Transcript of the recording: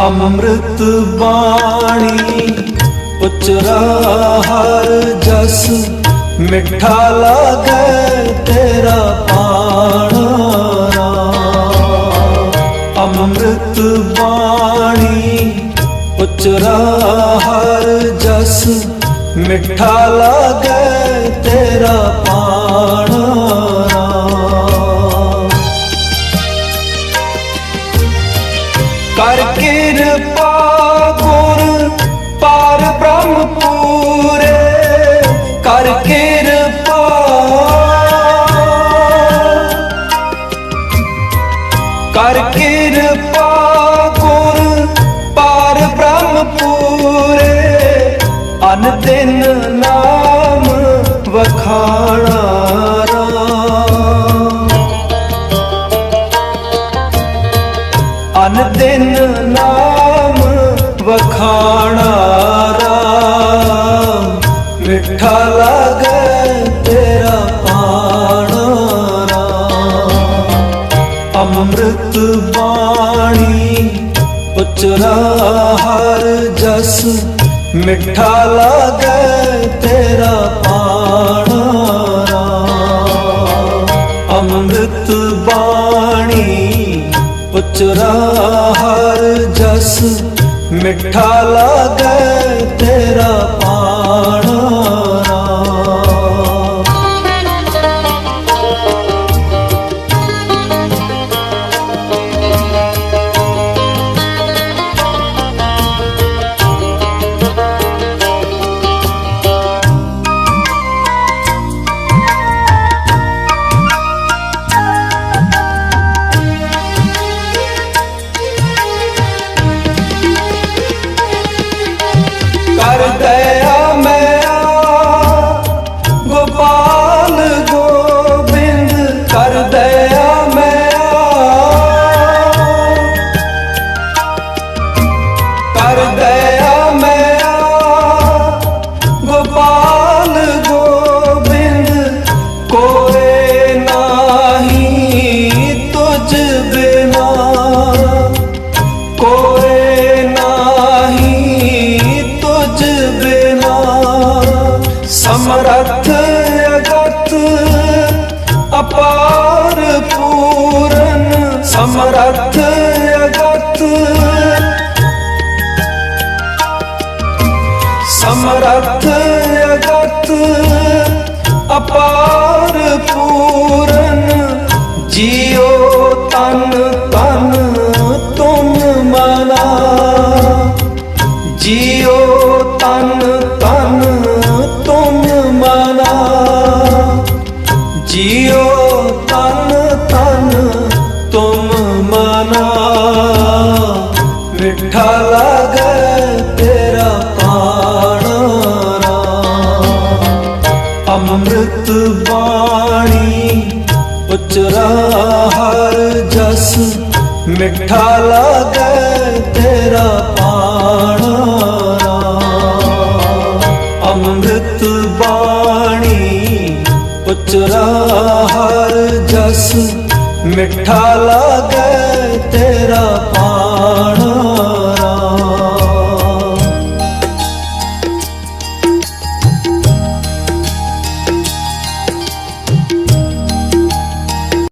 ਅੰਮ੍ਰਿਤ ਬਾਣੀ ਉਚਰਾ ਹਰ ਜਸ, ਮਿੱਠਾ ਲਾਗੇ ਤੇਰਾ ਪਾਣਾ ਅੰਮ੍ਰਿਤ ਬਾਣੀ ਉਚਰਾ ਹਰ ਜਸ, ਮਿੱਠਾ ਲਾਗੇ ਕਰ ਕਿਰਪਾ ਗੁਰ, ਪਾਰ ਬ੍ਰਹਮ ਪੂਰੇ ਕਰ ਕਿਰਪਾ ਕਰ ਕਿਰਪਾ ਗੁਰ, ਪਾਰ ਬ੍ਰਹਮ ਪੂਰੇ ਅਨ ਦਿਨ ਨਾਮ ਅਨ ਦਿਨ ਨਾਮ ਵਖਾਣਾ ਰਾਮ। ਮਿੱਠਾ ਲਾਗੇ ਤੇਰਾ ਪਾਣਾ ਰਾਮ। ਅੰਮ੍ਰਿਤ ਬਾਣੀ ਉਚਰਾ ਹਰ ਜਸ। ਮਿੱਠਾ ਲਾਗੇ ਤੇਰਾ ਉਚਰਾ ਹਰ ਜਸ ਮਿੱਠਾ ਲਾਗੇ ਤੇਰਾ ਪਾਣਾ। ਗੋਪਾਲ ਗੋਬਿੰਦ ਕੋਏ ਨਾਹੀ ਤੁਝ ਬਿਨਾ ਕੋਏ ਨਾਹੀ ਤੁਝ ਬਿਨਾ ਸਮਰੱਥ ਅਗਤ ਅਪਾਰ ਪੂਰਨ ਸਮਰੱਥ ਸਮਰੱਥ ਅਗਤ ਅਪਾਰ ਪੂਰਨ ਜੀਉ ਤਨ ਅੰਮ੍ਰਿਤ ਬਾਣੀ ਉਚਰਾ ਹਰ ਜਸ, ਮਿੱਠਾ ਲਾਗੇ ਤੇਰਾ ਪਾਣਾ ਅੰਮ੍ਰਿਤ ਬਾਣੀ ਉਚਰਾ ਹਰ ਜਸ, ਮਿੱਠਾ ਲਾਗੇ ਤੇਰਾ ਪਾਣਾ